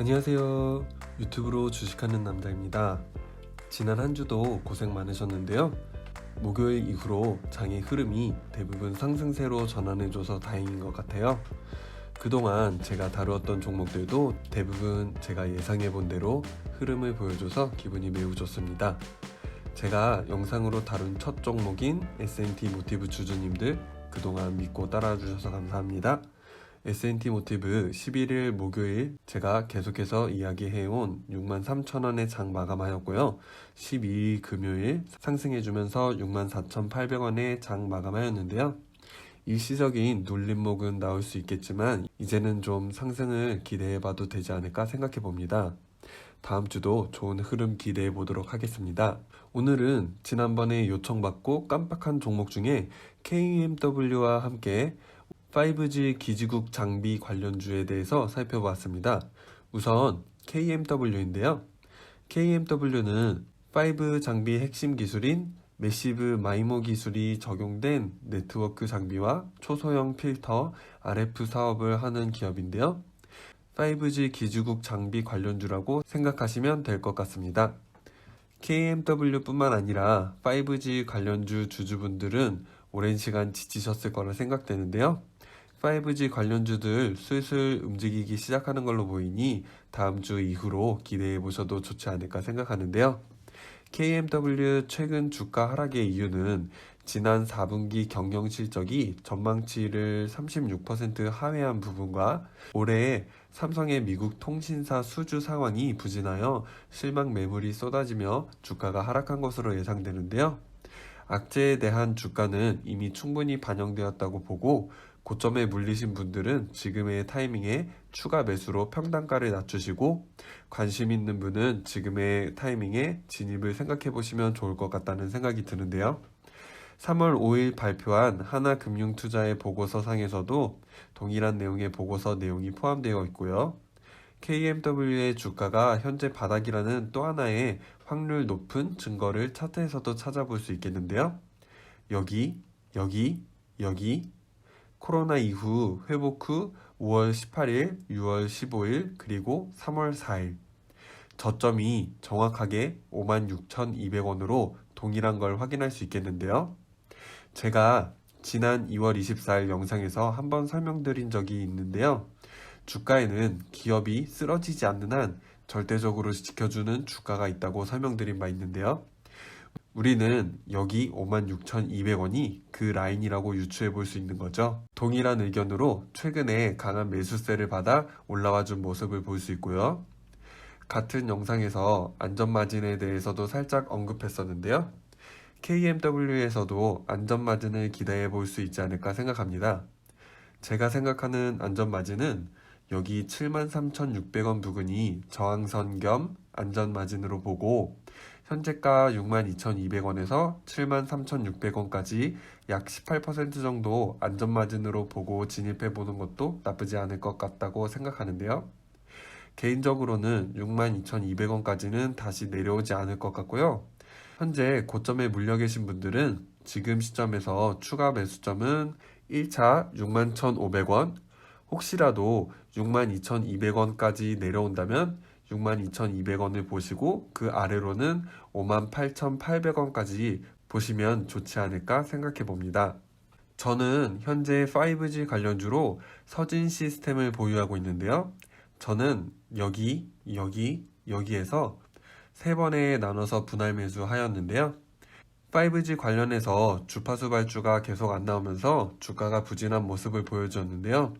안녕하세요. 유튜브로 주식하는 남자입니다. 지난 한 주도 고생 많으셨는데요. 목요일 이후로 장의 흐름이 대부분 상승세로 전환해줘서 다행인 것 같아요. 그동안 제가 다루었던 종목들도 대부분 제가 예상해본 대로 흐름을 보여줘서 기분이 매우 좋습니다. 제가 영상으로 다룬 첫 종목인 S&T 모티브 주주님들 그동안 믿고 따라주셔서 감사합니다. S&T 모티브 11일 목요일 제가 계속해서 이야기해온 63,000원의 장 마감하였고요. 12일 금요일 상승해주면서 64,800원의 장 마감하였는데요. 일시적인 눌림목은 나올 수 있겠지만 이제는 좀 상승을 기대해봐도 되지 않을까 생각해 봅니다. 다음 주도 좋은 흐름 기대해 보도록 하겠습니다. 오늘은 지난번에 요청받고 깜빡한 종목 중에 KMW와 함께 5G 기지국 장비 관련주에 대해서 살펴보았습니다. 우선 KMW인데요. KMW는 5 장비 핵심 기술인 매시브 마이모 기술이 적용된 네트워크 장비와 초소형 필터, RF 사업을 하는 기업인데요. 5G 기지국 장비 관련주라고 생각하시면 될 것 같습니다. KMW뿐만 아니라 5G 관련주 주주분들은 오랜 시간 지치셨을 거라 생각되는데요. 5G 관련주들 슬슬 움직이기 시작하는 걸로 보이니 다음 주 이후로 기대해 보셔도 좋지 않을까 생각하는데요. KMW 최근 주가 하락의 이유는 지난 4분기 경영 실적이 전망치를 36% 하회한 부분과 올해 삼성의 미국 통신사 수주 상황이 부진하여 실망 매물이 쏟아지며 주가가 하락한 것으로 예상되는데요. 악재에 대한 주가는 이미 충분히 반영되었다고 보고 고점에 물리신 분들은 지금의 타이밍에 추가 매수로 평단가를 낮추시고 관심 있는 분은 지금의 타이밍에 진입을 생각해 보시면 좋을 것 같다는 생각이 드는데요. 3월 5일 발표한 하나금융투자의 보고서상에서도 동일한 내용의 보고서 내용이 포함되어 있고요. KMW의 주가가 현재 바닥이라는 또 하나의 확률 높은 증거를 차트에서도 찾아볼 수 있겠는데요. 여기, 여기, 여기, 코로나 이후 회복 후 5월 18일, 6월 15일, 그리고 3월 4일. 저점이 정확하게 56,200원으로 동일한 걸 확인할 수 있겠는데요. 제가 지난 2월 24일 영상에서 한번 설명드린 적이 있는데요. 주가에는 기업이 쓰러지지 않는 한 절대적으로 지켜주는 주가가 있다고 설명드린 바 있는데요. 우리는 여기 56,200원이 그 라인이라고 유추해 볼 수 있는 거죠. 동일한 의견으로 최근에 강한 매수세를 받아 올라와 준 모습을 볼 수 있고요. 같은 영상에서 안전마진에 대해서도 살짝 언급했었는데요. KMW에서도 안전마진을 기대해 볼 수 있지 않을까 생각합니다. 제가 생각하는 안전마진은 여기 73,600원 부근이 저항선 겸 안전마진으로 보고 현재가 62,200원에서 73,600원까지 약 18% 정도 안전마진으로 보고 진입해 보는 것도 나쁘지 않을 것 같다고 생각하는데요. 개인적으로는 62,200원까지는 다시 내려오지 않을 것 같고요. 현재 고점에 물려 계신 분들은 지금 시점에서 추가 매수점은 1차 61,500원, 혹시라도 62,200원까지 내려온다면 62,200원을 보시고 그 아래로는 58,800원까지 보시면 좋지 않을까 생각해 봅니다. 저는 현재 5G 관련주로 서진 시스템을 보유하고 있는데요. 저는 여기, 여기, 여기에서 세 번에 나눠서 분할 매수하였는데요. 5G 관련해서 주파수 발주가 계속 안 나오면서 주가가 부진한 모습을 보여주었는데요.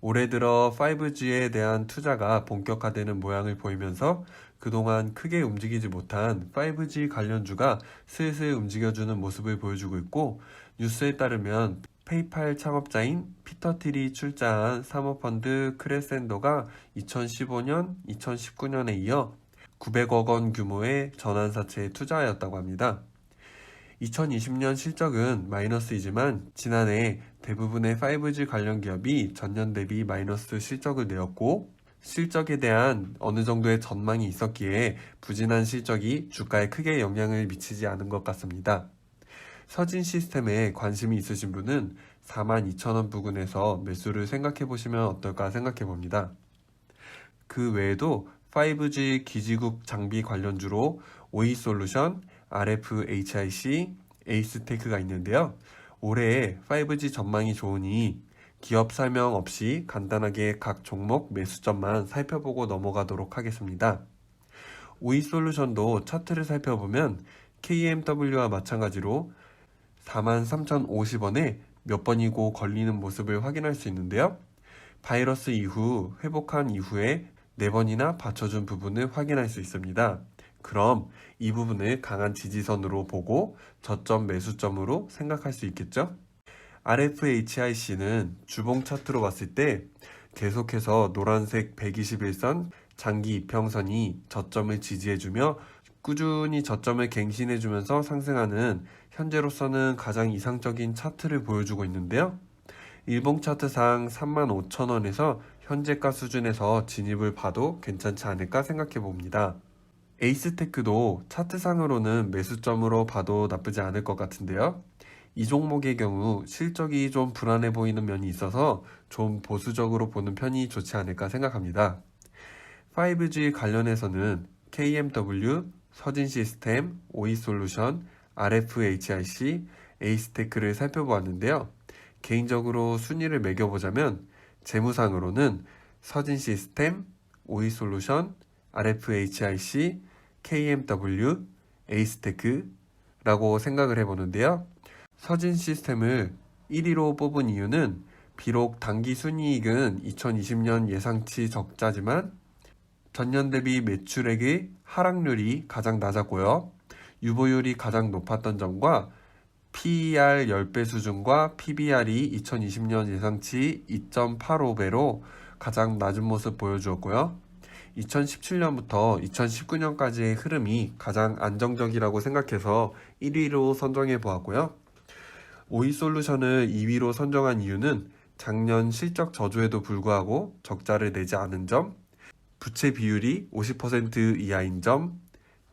올해 들어 5G에 대한 투자가 본격화되는 모양을 보이면서 그동안 크게 움직이지 못한 5G 관련주가 슬슬 움직여주는 모습을 보여주고 있고 뉴스에 따르면 페이팔 창업자인 피터 틸이 출자한 사모펀드 크레센도가 2015년, 2019년에 이어 900억 원 규모의 전환사채에 투자하였다고 합니다. 2020년 실적은 마이너스이지만 지난해 대부분의 5G 관련 기업이 전년 대비 마이너스 실적을 내었고 실적에 대한 어느 정도의 전망이 있었기에 부진한 실적이 주가에 크게 영향을 미치지 않은 것 같습니다. 서진 시스템에 관심이 있으신 분은 42,000원 부근에서 매수를 생각해 보시면 어떨까 생각해 봅니다. 그 외에도 5G 기지국 장비 관련주로 오이솔루션, RFHIC, 에이스테크가 있는데요. 올해 5G 전망이 좋으니 기업 설명 없이 간단하게 각 종목 매수점만 살펴보고 넘어가도록 하겠습니다. 오이솔루션도 차트를 살펴보면 KMW와 마찬가지로 43,050원에 몇 번이고 걸리는 모습을 확인할 수 있는데요. 바이러스 이후 회복한 이후에 네 번이나 받쳐준 부분을 확인할 수 있습니다. 그럼 이 부분을 강한 지지선으로 보고 저점 매수점으로 생각할 수 있겠죠? RFHIC는 주봉 차트로 봤을 때 계속해서 노란색 121선 장기 이평선이 저점을 지지해주며 꾸준히 저점을 갱신해주면서 상승하는 현재로서는 가장 이상적인 차트를 보여주고 있는데요. 일봉 차트상 35,000원에서 현재가 수준에서 진입을 봐도 괜찮지 않을까 생각해 봅니다. 에이스테크도 차트상으로는 매수점으로 봐도 나쁘지 않을 것 같은데요. 이 종목의 경우 실적이 좀 불안해 보이는 면이 있어서 좀 보수적으로 보는 편이 좋지 않을까 생각합니다. 5G 관련해서는 KMW, 서진 시스템, 오이솔루션, RFHIC, 에이스테크를 살펴보았는데요. 개인적으로 순위를 매겨보자면 재무상으로는 서진 시스템, 오이솔루션, RFHIC, KMW, 에이스테크라고 생각을 해보는데요. 서진 시스템을 1위로 뽑은 이유는 비록 단기 순이익은 2020년 예상치 적자지만 전년 대비 매출액의 하락률이 가장 낮았고요. 유보율이 가장 높았던 점과 PER 10배 수준과 PBR이 2020년 예상치 2.85배로 가장 낮은 모습 보여주었고요. 2017년부터 2019년까지의 흐름이 가장 안정적이라고 생각해서 1위로 선정해 보았고요. 오이 솔루션을 2위로 선정한 이유는 작년 실적 저조에도 불구하고 적자를 내지 않은 점, 부채 비율이 50% 이하인 점,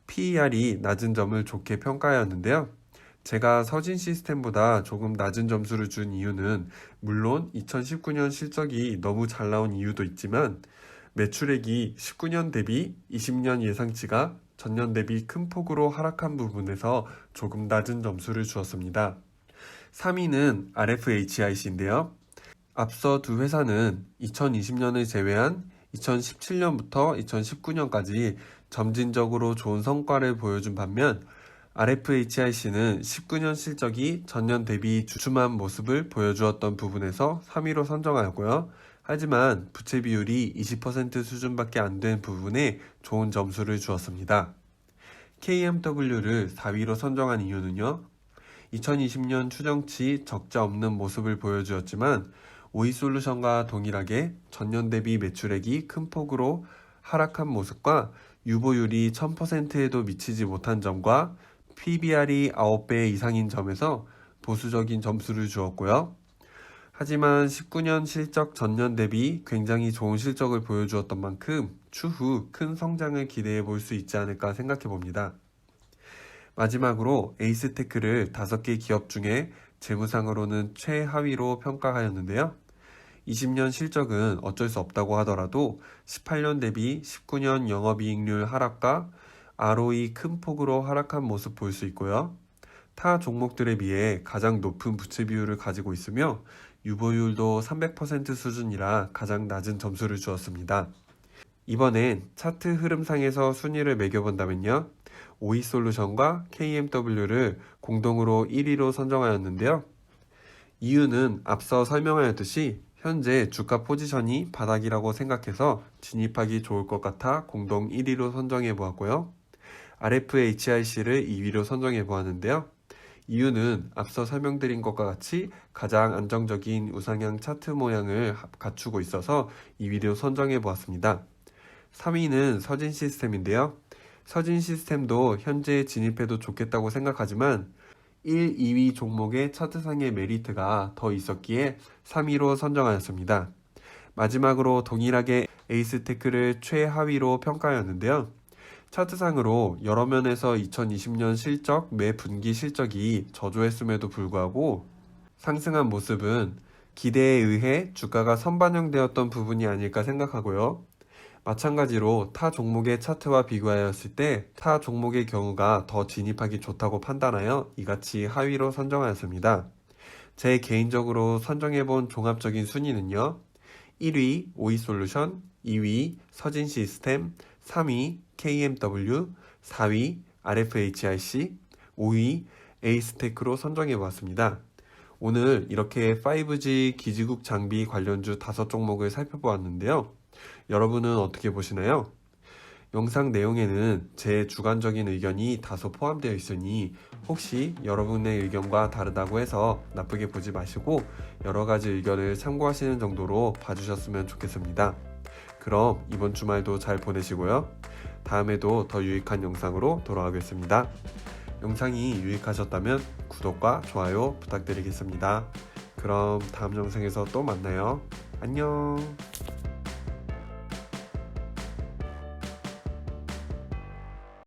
PER이 낮은 점을 좋게 평가하였는데요. 제가 서진 시스템보다 조금 낮은 점수를 준 이유는 물론 2019년 실적이 너무 잘 나온 이유도 있지만 매출액이 19년 대비 20년 예상치가 전년 대비 큰 폭으로 하락한 부분에서 조금 낮은 점수를 주었습니다. 3위는 RFHIC인데요. 앞서 두 회사는 2020년을 제외한 2017년부터 2019년까지 점진적으로 좋은 성과를 보여준 반면 RFHIC는 19년 실적이 전년 대비 주춤한 모습을 보여주었던 부분에서 3위로 선정하였고요. 하지만 부채 비율이 20% 수준밖에 안 된 부분에 좋은 점수를 주었습니다. KMW를 4위로 선정한 이유는요. 2020년 추정치 적자 없는 모습을 보여주었지만 오이솔루션과 동일하게 전년 대비 매출액이 큰 폭으로 하락한 모습과 유보율이 1000%에도 미치지 못한 점과 PBR이 9배 이상인 점에서 보수적인 점수를 주었고요. 하지만 19년 실적 전년 대비 굉장히 좋은 실적을 보여주었던 만큼 추후 큰 성장을 기대해 볼 수 있지 않을까 생각해 봅니다. 마지막으로 에이스테크를 5개 기업 중에 재무상으로는 최하위로 평가하였는데요. 20년 실적은 어쩔 수 없다고 하더라도 18년 대비 19년 영업이익률 하락과 ROE 큰 폭으로 하락한 모습 볼 수 있고요. 타 종목들에 비해 가장 높은 부채 비율을 가지고 있으며 유보율도 300% 수준이라 가장 낮은 점수를 주었습니다. 이번엔 차트 흐름상에서 순위를 매겨본다면요. 오이솔루션과 KMW를 공동으로 1위로 선정하였는데요. 이유는 앞서 설명하였듯이 현재 주가 포지션이 바닥이라고 생각해서 진입하기 좋을 것 같아 공동 1위로 선정해 보았고요. RFHIC를 2위로 선정해 보았는데요. 이유는 앞서 설명드린 것과 같이 가장 안정적인 우상향 차트 모양을 갖추고 있어서 2위로 선정해 보았습니다. 3위는 서진 시스템인데요. 서진 시스템도 현재 진입해도 좋겠다고 생각하지만 1, 2위 종목의 차트상의 메리트가 더 있었기에 3위로 선정하였습니다. 마지막으로 동일하게 에이스테크를 최하위로 평가하였는데요. 차트상으로 여러 면에서 2020년 실적, 매 분기 실적이 저조했음에도 불구하고 상승한 모습은 기대에 의해 주가가 선반영되었던 부분이 아닐까 생각하고요. 마찬가지로 타 종목의 차트와 비교하였을 때 타 종목의 경우가 더 진입하기 좋다고 판단하여 이같이 하위로 선정하였습니다. 제 개인적으로 선정해본 종합적인 순위는요. 1위 오이솔루션, 2위 서진 시스템, 3위 KMW, 4위 RFHIC, 5위 에이스테크로 선정해 보았습니다. 오늘 이렇게 5G 기지국 장비 관련주 다섯 종목을 살펴보았는데요. 여러분은 어떻게 보시나요? 영상 내용에는 제 주관적인 의견이 다소 포함되어 있으니 혹시 여러분의 의견과 다르다고 해서 나쁘게 보지 마시고 여러 가지 의견을 참고하시는 정도로 봐주셨으면 좋겠습니다. 그럼 이번 주말도 잘 보내시고요. 다음에도 더 유익한 영상으로 돌아오겠습니다. 영상이 유익하셨다면 구독과 좋아요 부탁드리겠습니다. 그럼 다음 영상에서 또 만나요. 안녕.